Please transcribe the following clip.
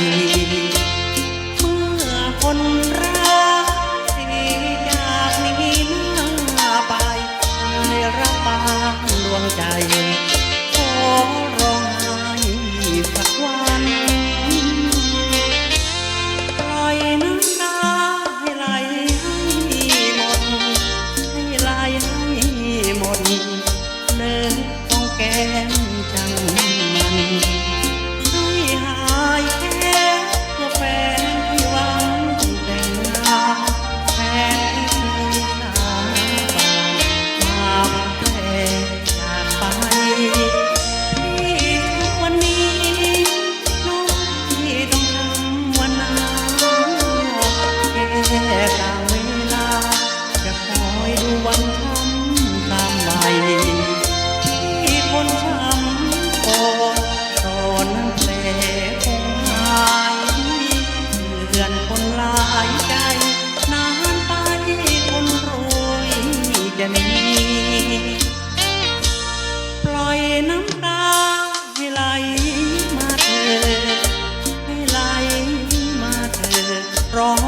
night. น้ำตาให้ไหลมาเธอห้ไหลมาเธอร้อง